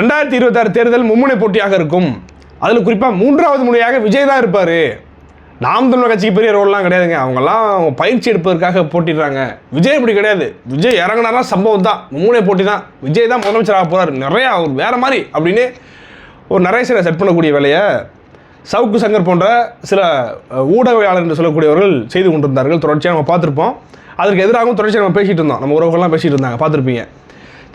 ரெண்டாயிரத்தி இருபத்தாறு தேர்தல் மும்முனை போட்டியாக இருக்கும். அதில் குறிப்பாக மூன்றாவது முறையாக விஜய் தான் இருப்பார். நாம் தமிழர் கட்சிக்கு பெரிய ரோல்லாம் கிடையாதுங்க. அவங்கெல்லாம் பயிற்சி எடுப்பதற்காக போட்டிடுறாங்க. விஜய் இப்படி கிடையாது. விஜய் இறங்கினாரா சம்பவம் தான். மும்முனை போட்டி தான். விஜய் தான் முதலமைச்சராக போகிறார் நிறையா அவர் வேறு மாதிரி அப்படின்னு ஒரு நிறைய செட் பண்ணக்கூடிய வேலையை சவுக்கு சங்கர் போன்ற சில ஊடகவியாளர் என்று சொல்லக்கூடியவர்கள் செய்து கொண்டிருந்தார்கள். தொடர்ச்சியாக நம்ம பார்த்துருப்போம். அதற்கு எதிராகவும் தொடர்ச்சியாக நம்ம பேசிகிட்டு இருந்தோம். நம்ம உறவுகள்லாம் பேசிகிட்டு இருந்தாங்க. பார்த்துருப்பீங்க.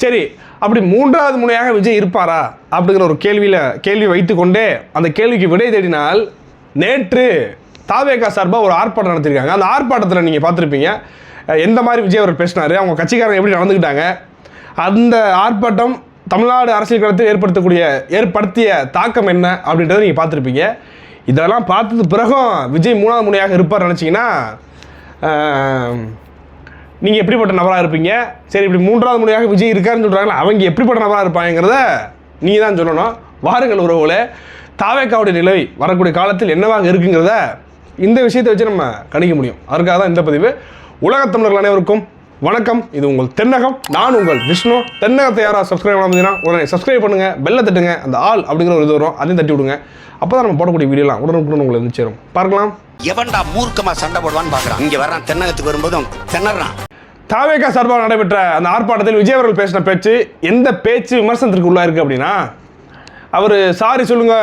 சரி அப்படி மூன்றாவது முனையாக விஜய் இருப்பாரா? அப்படிங்கிற ஒரு கேள்வியில் கேள்வி வைத்துக்கொண்டே அந்த கேள்விக்கு விடை தேடினால் நேற்று தாவேகா சார்பாக ஒரு ஆர்ப்பாட்டம் நடத்திருக்காங்க அந்த ஆர்ப்பாட்டத்தில் நீங்கள் பார்த்துருப்பீங்க. எந்த மாதிரி விஜய் அவர் பேசினார் அவங்க கட்சிக்காரங்க எப்படி நடந்துக்கிட்டாங்க அந்த ஆர்ப்பாட்டம் தமிழ்நாடு அரசியல் களத்தில் ஏற்படுத்தக்கூடிய ஏற்படுத்திய தாக்கம் என்ன அப்படின்றத நீங்கள் பார்த்துருப்பீங்க. இதெல்லாம் பார்த்தது பிறகும் விஜய் மூணாவது முனையாக இருப்பார் நினச்சிங்கன்னா நீங்கள் எப்படிப்பட்ட நபராக இருப்பீங்க? சரி இப்படி மூன்றாவது முறையாக விஜய் இருக்காருன்னு சொல்கிறாங்களா அவங்க எப்படிப்பட்ட நபராக இருப்பாங்கிறத நீங்கள் தான் சொல்லணும். வாருங்கள் உறவுகளே தாவேக்காவுடைய நிலை வரக்கூடிய காலத்தில் என்னவாக இருக்குங்கிறத இந்த விஷயத்தை வச்சு நம்ம கணிக்க முடியும். அதற்காக தான் இந்த பதிவு. உலகத் தமிழர்கள் அனைவருக்கும் வணக்கம். இது உங்கள் தென்னகம். நான் உங்கள் விஷ்ணு. தென்னகத்தை யாராவது சப்ஸ்கிரைப் பண்ணாமல் உடனே சப்ஸ்கிரைப் பண்ணுங்கள் பெல்லை தட்டுங்க. அந்த ஆள் அப்படிங்கிற ஒரு இது வரும். அதையும் தட்டி விடுங்க. அப்போ தான் நம்ம போடக்கூடிய வீடியோலாம் உடனுக்குடன் உங்களை வந்து சேரும். பார்க்கலாம். எவன்டா மூர்க்கமா சண்டை போடுவான்னு பாக்குறான். இங்க வர்றான் தென்னகத்துக்கு வரும்போது அவன் திணறான். தாவேகா சார்பாக நடைபெற்ற அந்த ஆர்ப்பாட்டத்தில் விஜய் அவர்கள் பேசின பேச்சு எந்த பேச்சு விமர்சனத்திற்கு உள்ளா இருக்கு அப்படின்னா அவர் சாரி சொல்லுங்க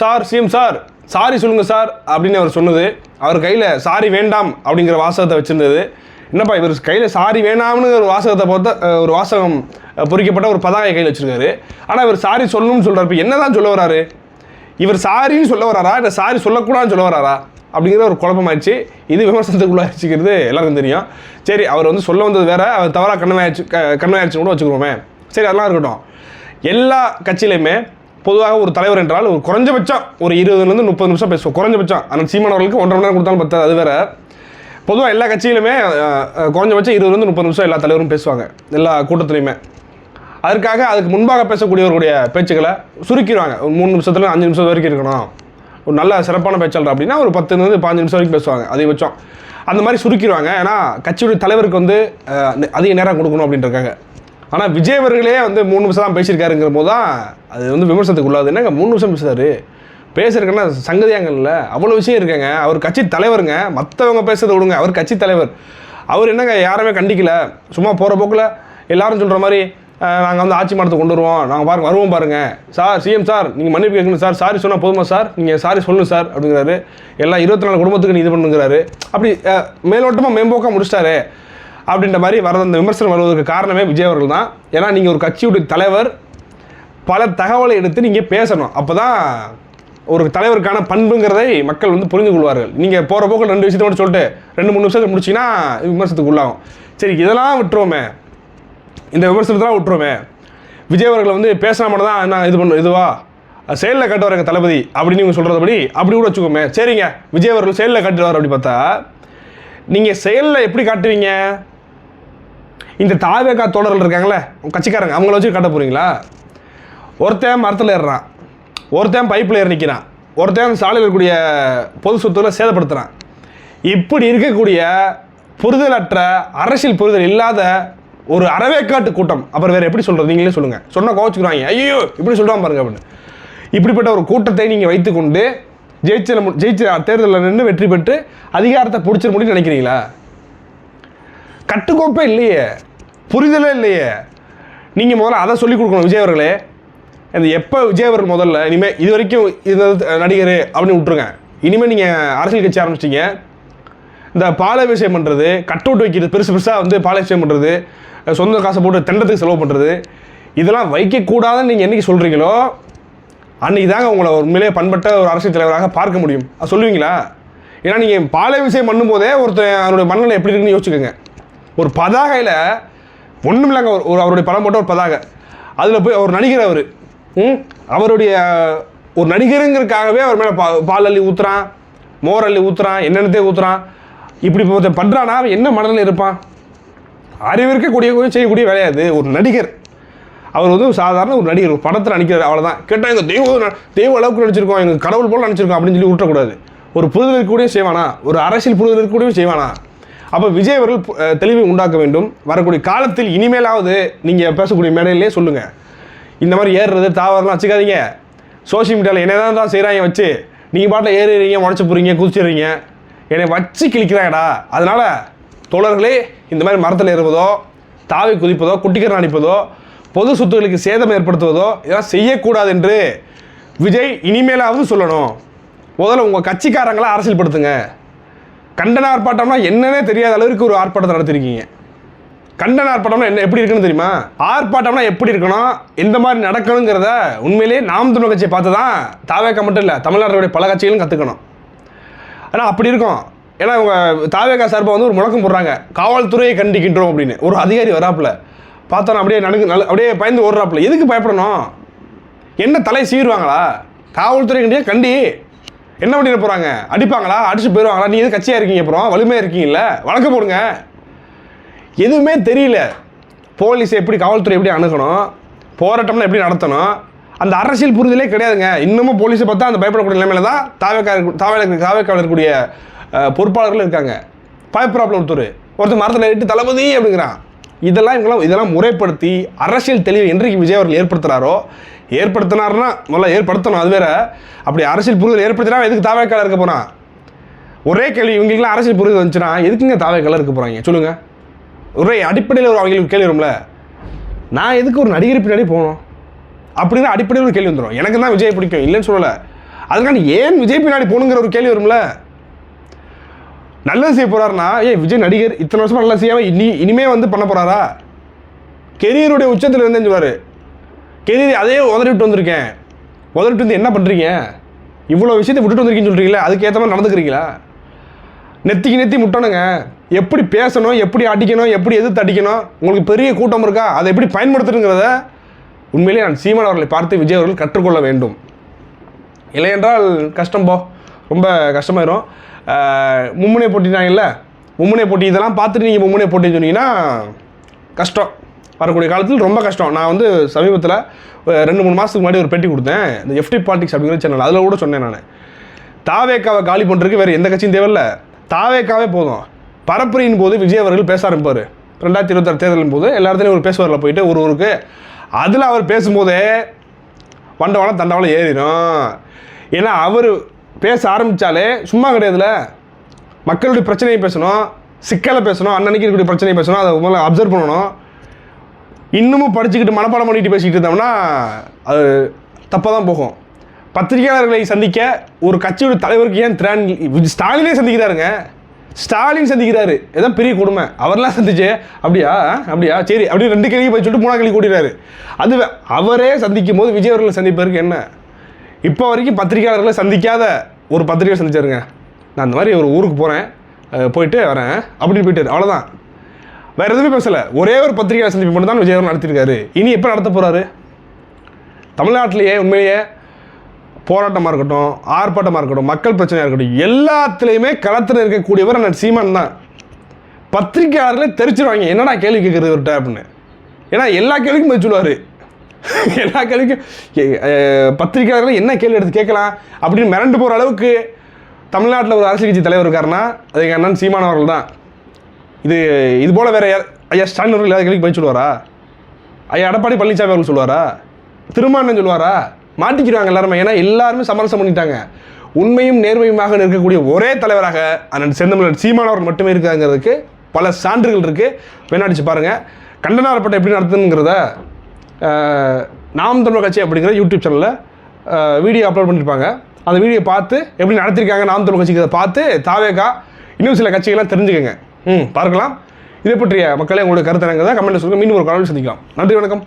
சார் சிஎம் சார் சாரி சொல்லுங்க சார் அப்படின்னு அவர் சொன்னது. அவர் கையில் சாரி வேண்டாம் அப்படிங்கிற வாசகத்தை வச்சிருந்தது. என்னப்பா இவர் கையில் சாரி வேணாம்னு ஒரு வாசகத்தை பார்த்து ஒரு வாசகம் பொறிக்கப்பட்ட ஒரு பதாகை கையில் வச்சிருக்காரு. ஆனால் இவர் சாரி சொல்லணும்னு சொல்கிறப்ப என்ன தான் சொல்ல வராரு இவர் சாரின்னு சொல்ல வராரா? இல்லை சாரி சொல்லக்கூடாதுன்னு சொல்ல வராரா? அப்படிங்கிற ஒரு குழப்பமாயிடுச்சு. இது விமர்சனத்துக்குள்ளாச்சுக்கிறது எல்லாருக்கும் தெரியும். சரி அவர் வந்து சொல்ல வந்தது வேற அவர் தவறாக கண்ணமாயிடுச்சு கண்ணமாயிடுச்சு கூட வச்சுக்கிறோமே சரி அதெல்லாம் இருக்கட்டும். எல்லா கட்சியிலையுமே பொதுவாக ஒரு தலைவர் என்றால் ஒரு குறைஞ்சபட்சம் ஒரு இருபதுலேருந்து முப்பது நிமிஷம் பேசுவோம். குறைஞ்சபட்சம். ஆனால் சீமானவர்களுக்கு ஒன்றரை மணி நேரம் கொடுத்தாலும் பத்தாது அது வேற. பொதுவாக எல்லா கட்சியிலுமே குறைஞ்சபட்சம் இருபதுலேருந்து முப்பது நிமிஷம் எல்லா தலைவரும் பேசுவாங்க. எல்லா கூட்டத்துலையுமே. அதற்காக அதுக்கு முன்பாக பேசக்கூடியவருடைய பேச்சுக்களை சுருக்கிடுவாங்க. மூணு நிமிஷத்துல அஞ்சு நிமிஷம் வரைக்கும் இருக்கணும். ஒரு நல்ல சிறப்பான பேச்சாளர் அப்படின்னா ஒரு பத்துலேருந்து பாஞ்சு நிமிஷம் வரைக்கும் பேசுவாங்க. அதிகபட்சம். அந்த மாதிரி சுருக்கிடுவாங்க. ஏன்னா கட்சியுடைய தலைவருக்கு வந்து அதிக நேரம் கொடுக்கணும் அப்படின்றக்காக ஆனால் விஜய் அவர்களே வந்து மூணு நிமிஷம் தான் பேசியிருக்காருங்கிற போது தான் அது வந்து விமர்சனத்துக்கு உள்ளாது என்னங்க மூணு நிமிஷம் பேசுறாரு? பேசுறதுக்குன்னா சங்கதியாங்கல்ல அவ்வளோ விஷயம் இருக்குங்க. அவர் கட்சி தலைவருங்க. மற்றவங்க பேசுறத விடுங்க. அவர் கட்சி தலைவர். அவர் என்னங்க யாருமே கண்டிக்கல. சும்மா போகிற போக்கில் எல்லாரும் சொல்கிற மாதிரி நாங்கள் வந்து ஆட்சி மாற்றத்தை கொண்டு வருவோம். நாங்கள் பாருங்க வருவோம் பாருங்கள் சார் சிஎம் சார் நீங்கள் மன்னிப்பு கேட்கணும் சார். சாரி சொன்னால் போதுமா சார்? நீங்கள் சாரி சொல்லணும் சார் அப்படிங்கிறாரு. எல்லாம் இருபத்தி நாலு குடும்பத்துக்கு நீ இது பண்ணுங்கிறாரு. அப்படி மேலோட்டமாக மேம்போக்காக முடிச்சிட்டாரு. அப்படின்ற மாதிரி வர அந்த விமர்சனம் வருவதற்கு காரணமே விஜய் அவர்கள் தான். ஏன்னா நீங்கள் ஒரு கட்சியுடைய தலைவர் பல தகவலை எடுத்து நீங்கள் பேசணும். அப்போ தான் ஒரு தலைவருக்கான பண்புங்கிறதை மக்கள் வந்து புரிந்து கொள்வார்கள். நீங்கள் போகிற போக்கில் ரெண்டு விஷயத்தை மட்டும் சொல்லிட்டு ரெண்டு மூணு நிமிஷத்துக்கு முடிச்சிங்கன்னா விமர்சனத்துக்கு உள்ளாகும். சரி இதெல்லாம் விட்டுருவோமே. இந்த விமர்சனத்தெல்லாம் விட்டுருமே. விஜய் அவர்கள் வந்து பேசினா மட்டும் தான் என்ன இது பண்ண இதுவா? செயலில் காட்டுவார் எங்கள் தளபதி அப்படின்னு நீங்கள் சொல்கிறதபடி அப்படி கூட வச்சுக்கோமே. சரிங்க விஜய் அவர்கள் செயலில் காட்டுவார் அப்படி பார்த்தா நீங்கள் செயலில் எப்படி காட்டுவீங்க? இந்த தாவேக்கா தோழர்கள் இருக்காங்களே கட்சிக்காரங்க அவங்கள வச்சு காட்ட போகிறீங்களா ஒருத்தன் மரத்தில் ஏறுறான் ஒருத்தன் பைப்பில் ஏறி நிற்கிறான் ஒருத்தன் சாலையில் இருக்கக்கூடிய பொது சொத்துக்களை சேதப்படுத்துகிறான் இப்படி இருக்கக்கூடிய புரிதலற்ற அரசியல் புரிதல் இல்லாத ஒரு அறவேக்காட்டு கூட்டம். அப்புறம் வேறு எப்படி சொல்கிறது நீங்களே சொல்லுங்கள் சொன்னால் கோவச்சுக்கிறாங்க ஐயோ இப்படி சொல்லுவான் பாருங்க அப்படின்னு. இப்படிப்பட்ட ஒரு கூட்டத்தை நீங்கள் வைத்துக்கொண்டு ஜெயிச்சல ஜெயிச்ச தேர்தலில் நின்று வெற்றி பெற்று அதிகாரத்தை பிடிச்சிட முடியும்னு நினைக்கிறீங்களா? கட்டுக்கோப்பே இல்லையே. புரிதலே இல்லையே. நீங்கள் முதல்ல அதை சொல்லிக் கொடுக்கணும் விஜய் அவர்களே. இந்த எப்போ விஜய் அவர்கள் முதல்ல இனிமேல் இது வரைக்கும் இது நடிகர் அப்படின்னு விட்ருங்க இனிமேல் நீங்கள் அரசியல் கட்சி ஆரம்பிச்சிட்டிங்க. இந்த பாலாபிஷேகம் பண்ணுறது கட் அவுட் வைக்கிறது பெருசு பெருசாக வந்து பாலாபிஷேகம் பண்ணுறது சொந்த காசை போட்டு தெண்டத்துக்கு செலவு பண்ணுறது இதெல்லாம் வைக்கக்கூடாதுன்னு நீங்கள் என்னைக்கு சொல்கிறீங்களோ அன்றைக்கி தாங்க உங்களை உண்மையிலேயே பண்பட்ட ஒரு அரசியல் தலைவராக பார்க்க முடியும். அது சொல்லுவீங்களா? ஏன்னா நீங்கள் பாலாபிஷேகம் பண்ணும்போதே ஒருத்தன் அவருடைய மண்ணில் எப்படி இருக்குன்னு யோசிச்சுக்கோங்க. ஒரு பதாகையில் ஒன்றும் இல்லைங்க ஒரு ஒரு அவருடைய படம் போட்ட ஒரு பதாகை. அதில் போய் அவர் நடிகர் அவர். ம்? அவருடைய ஒரு நடிகருங்கிறதுக்காகவே அவர் மேலே பா பால் அள்ளி ஊற்றுறான் மோர் அள்ளி ஊற்றுறான் என்னென்னத்தே ஊற்றுறான் இப்படி ஒருத்தன் பண்ணுறானா அவன் என்ன மனநிலை இருப்பான்? அறிவிற்கக்கூடிய செய்யக்கூடிய வேலையாது ஒரு நடிகர். அவர் வந்து சாதாரண ஒரு நடிகர் ஒரு படத்தில் நடிக்கிறார் அவ்வளோதான் கேட்டால் எங்கள் தெய்வம் தெய்வ அளவுக்கு நடிச்சிருக்கோம் எங்கள் கடவுள் போல் நடிச்சிருக்கோம் அப்படின்னு சொல்லி விட்டுறக்கூடாது ஒரு புரிதல் கூடயும் செய்வானா? ஒரு அரசியல் புரிதல் கூடயும் செய்வானா? அப்போ விஜய் அவர்கள் தெளிவை உண்டாக்க வேண்டும். வரக்கூடிய காலத்தில் இனிமேலாவது நீங்கள் பேசக்கூடிய மேடையிலே சொல்லுங்கள் இந்த மாதிரி ஏறுறது தாவரெலாம் வச்சுக்காதீங்க சோஷியல் மீடியாவில் என்ன தான் செய்கிறாங்க வச்சு நீங்கள் பாட்டில் ஏறுறீங்க முடச்சி போகிறீங்க குதிச்சிடுறீங்க. என்னை வச்சு கிழிக்கிறாங்கடா. அதனால் தோழர்களே இந்த மாதிரி மரத்தில் ஏறுவதோ தாவி குதிப்பதோ குட்டிக்கரணம் அணிப்பதோ பொது சொத்துக்களுக்கு சேதம் ஏற்படுத்துவதோ இதெல்லாம் செய்யக்கூடாது என்று விஜய் இனிமேலாவது சொல்லணும். முதல்ல உங்கள் கட்சிக்காரங்களை அரசியல்படுத்துங்க. கண்டன ஆர்ப்பாட்டம்னா என்னன்னே தெரியாத அளவுக்கு ஒரு ஆர்ப்பாட்டத்தை நடத்திருக்கீங்க. கண்டன ஆர்ப்பாட்டம்னா என்ன எப்படி இருக்குன்னு தெரியுமா? ஆர்ப்பாட்டம்னா எப்படி இருக்கணும்? எந்த மாதிரி நடக்கணுங்கிறத உண்மையிலேயே நாம் தமிழ் கட்சியை பார்த்து தான் தாவேக்கா மட்டும் இல்லை தமிழ்நாட்டுடைய பல கட்சிகளும் கற்றுக்கணும் ஆனால் அப்படி இருக்கும். ஏன்னா இவங்க தாவேகா சார்பாக வந்து ஒரு முழக்கம் போடுறாங்க. காவல்துறையை கண்டிக்கின்றோம் அப்படின்னு. ஒரு அதிகாரி வராப்புல. பார்த்தோன்னா அப்படியே நடுங்கு நல்ல அப்படியே பயந்து ஓடுறாப்புல. எதுக்கு பயப்படணும்? என்ன தலை சீருவாங்களா? காவல்துறை கண்டியா கண்டி. என்ன பண்ணிட போகிறாங்க அடிப்பாங்களா? அடிச்சு போயிடுவாங்களா நீ எது கட்சியாக இருக்கீங்க அப்புறம்? வலிமையாக இருக்கீங்கல்ல வழக்கு போடுங்க. எதுவுமே தெரியல. போலீஸ் எப்படி காவல்துறை எப்படி அணுகணும்? போராட்டம்னா எப்படி நடத்தணும்? அந்த அரசியல் புரிதலே கிடையாதுங்க. இன்னமும் போலீஸை பார்த்தா அந்த பயப்படக்கூடிய நிலைமையில தான் தாவேக்கா தாவேல தாவேக்காவில் இருக்கக்கூடிய பொறுப்பாளர்களும் பொறுப்பாளர்கள் இருக்காங்க. பயப்படாப்புல ஒருத்தர். ஒருத்தர் மரத்தில் ஏறிட்டு தளபதி அப்படிங்கிறான். இதெல்லாம் இவங்களாம் இதெல்லாம் முறைப்படுத்தி அரசியல் தெளிவு என்றைக்கு விஜய் அவர்கள் ஏற்படுத்துகிறாரோ ஏற்படுத்தினார்னா முதல்ல ஏற்படுத்தணும் அது வேற. அப்படி அரசியல் புரிதல் ஏற்படுத்தினா எதுக்கு தாவேக்கால இருக்க போகிறான் ஒரே கேள்வி இவங்களுக்குலாம் அரசியல் புரிதல் வந்துச்சுன்னா எதுக்குங்க தாவேக்கால இருக்க போகிறாங்க சொல்லுங்கள் ஒரே அடிப்படையில் ஒரு அவங்களுக்கு கேள்வி வரும்ல. நான் எதுக்கு ஒரு நடிகர் பின்னாடி போகணும்? அப்படின்னு அடிப்படையில் ஒரு கேள்வி வந்துடும் எனக்கு தான் விஜய் பிடிக்கும் இல்லைன்னு சொல்லலை. அதுக்காண்டி ஏன் விஜய் பின்னாடி போகணுங்கிற ஒரு கேள்வி வரும்ல. நல்லது செய்ய போகிறாருன்னா ஏன் விஜய் நடிகர் இத்தனை வருஷமா நல்லா செய்யாமல் இனி இனிமே வந்து பண்ண போகிறாரா கெரியருடைய உச்சத்தில் இருந்தேன்னு சொல்லுவார். கெரியர் அதே உதறிட்டு வந்திருக்கேன். உதறிட்டு வந்து என்ன பண்ணுறீங்க இவ்வளோ விஷயத்தை விட்டுட்டு வந்திருக்கீங்கன்னு சொல்கிறீங்களா அதுக்கேற்ற மாதிரி நடந்துக்கிறீங்களா? நெத்திக்கு நெத்தி முட்டணுங்க. எப்படி பேசணும் எப்படி அடிக்கணும் எப்படி எதிர்த்து அடிக்கணும் உங்களுக்கு பெரிய கூட்டம் இருக்கா? அதை எப்படி பயன்படுத்தணுங்கிறத உண்மையிலேயே நான் சீமான் அவர்களை பார்த்து விஜய் அவர்கள் கற்றுக்கொள்ள வேண்டும். இல்லையென்றால் கஷ்டம் போ. ரொம்ப கஷ்டமாயிரும். மும்முனை போட்டினாங்கல்ல? மும்முனை போட்டி இதெல்லாம் பார்த்துட்டு நீங்கள் மும்முனை போட்டின்னு சொன்னீங்கன்னா கஷ்டம். வரக்கூடிய காலத்தில் ரொம்ப கஷ்டம். நான் வந்து சமீபத்தில் ரெண்டு மூணு மாதத்துக்கு முன்னாடி ஒரு பேட்டி கொடுத்தேன். இந்த எஃப்டி பாலிடிக்ஸ் அப்படிங்கிற சேனல் அதில் கூட சொன்னேன் நான். தாவேக்காவை காலி பண்ணுறதுக்கு வேறு எந்த கட்சியும் தேவையில்ல. தாவேக்காவே போதும். பரப்புரையின் போது விஜய் அவர்கள் பேச ஆரம்பிப்பார். ரெண்டாயிரத்தி இருபத்தாறு தேர்தலின் போது எல்லா இடத்துலையும் ஒரு பேசுவாரில் போயிட்டு ஒரு ஊருக்கு. அதில் அவர் பேசும்போதே வண்டவாளம் தண்டவாளம் ஏறிடும். ஏன்னா அவர் பேச ஆரம்பித்தாலே சும்மா கிடையாதுல. மக்களுடைய பிரச்சனையை பேசணும் சிக்கலை பேசணும் அன்னன்னைக்கு இருக்கக்கூடிய பிரச்சனையை பேசணும் அதை முதல்ல அப்சர்வ் பண்ணணும். இன்னமும் படிச்சுக்கிட்டு மனப்பாடம் பண்ணிட்டு பேசிக்கிட்டு இருந்தோம்னா அது தப்பாக தான் போகும். பத்திரிகையாளர்களை சந்திக்க ஒரு கட்சியோட தலைவருக்கு ஏன் திரான் ஸ்டாலினே சந்திக்கிறாருங்க. ஸ்டாலின் சந்திக்கிறாரு. இதான் பெரிய கொடுமை. அவர்லாம் சந்திச்சு அப்படியா? அப்படியா? சரி. அப்படி ரெண்டு கேள்வி போய் சொல்லிட்டு மூணா கேள்வி கூட்டிடுறாரு அது அவரே சந்திக்கும் போது விஜய் அவர்களை சந்திப்பதற்கு என்ன? இப்போ வரைக்கும் பத்திரிகையாளர்களை சந்திக்காத ஒரு பத்திரிக்கை சந்திச்சாருங்க. நான் இந்த மாதிரி ஒரு ஊருக்கு போகிறேன் போயிட்டு வரேன். அப்படின்னு போயிட்டார். அவ்வளோதான் வேறு எதுவுமே பேசலை. ஒரே ஒரு பத்திரிகை சந்திப்பு மட்டும் தான் விஜயவரம் நடத்திருக்காரு இனி எப்போ நடத்த போகிறாரு தமிழ்நாட்டிலேயே உண்மையிலேயே போராட்டமாக இருக்கட்டும் ஆர்ப்பாட்டமாக இருக்கட்டும் மக்கள் பிரச்சனையாக இருக்கட்டும் எல்லாத்துலேயுமே களத்தில் இருக்கக்கூடியவர் அண்ணன் சீமான் தான். பத்திரிகையாளர்களே தெரிச்சிருவாங்க. என்னடா கேள்வி கேட்குறது இவர்கிட்ட அப்படின்னு. ஏன்னா எல்லா கேள்விக்கும் பதில் சொல்லுவார். எல்லா கேள்விக்கும் பத்திரிகையாளர்கள் என்ன கேள்வி எடுத்து கேட்கலாம் அப்படின்னு மிரண்டு போகிற அளவுக்கு தமிழ்நாட்டில் ஒரு அரசியல் கட்சி தலைவர் இருக்காருன்னா அது எங்கள் அண்ணன் சீமான் அவர்கள் தான். இது இது போல் வேற யார் ஐயா ஸ்டாலின் அவர்கள் ஏதாவது கேள்விக்கு பதில் சொல்லுவாரா? ஐயா எடப்பாடி பழனிசாமி அவர்கள் சொல்லுவாரா? திருமாண்ணன் சொல்லுவாரா? மாட்டிக்கிறாங்க எல்லாருமே. ஏன்னா எல்லாருமே சமரசம் பண்ணிட்டாங்க. உண்மையும் நேர்மையுமாக இருக்கக்கூடிய ஒரே தலைவராக அண்ணன் செந்தமிழன் சீமானவர் அவர்கள் மட்டுமே இருக்காங்கிறதுக்கு பல சான்றுகள் இருக்குது வேணாடிச்சு பாருங்கள் கண்டனாரப்பட்ட எப்படி நடத்துங்கிறத நாம் தமிழர் கட்சி அப்படிங்கிற யூடியூப் சேனலில் வீடியோ அப்லோட் பண்ணியிருப்பாங்க அந்த வீடியோ பார்த்து எப்படி நடத்திருக்காங்க நாம் தமிழ் கட்சிக்கு பார்த்து தாவேகா இன்னும் சில கட்சிகள்லாம் தெரிஞ்சுக்கங்க. ம் பார்க்கலாம். இதை பற்றிய மக்களே உங்களுடைய கருத்தரங்க தான் கமெண்ட்டில் சொல்லுங்கள் மீண்டும் ஒரு காலையில் சந்திக்கலாம். நன்றி வணக்கம்.